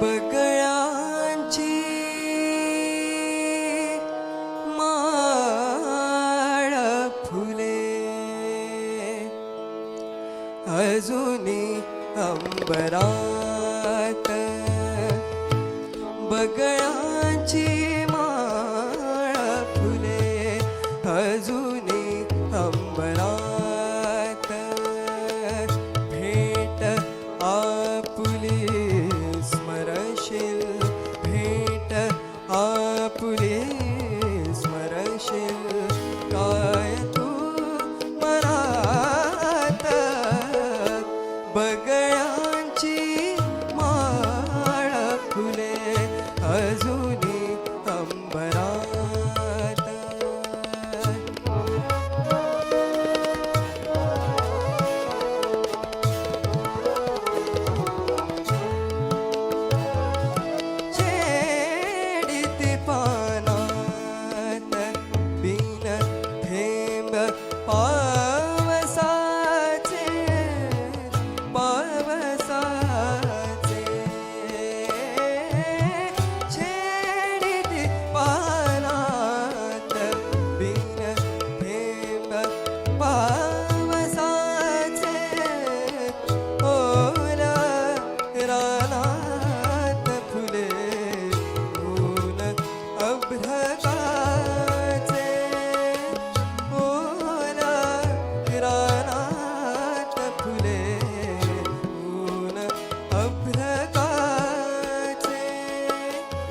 बगळ्यांची माळ फुले. अजूनी अंबरात बगळांची माळ फुले. अजूनी अंबरात escolher पावसाचे पावसाचे. छेडित पानात बिन थेंब पावसाचे ओल रानात फुले फूल अभ्रता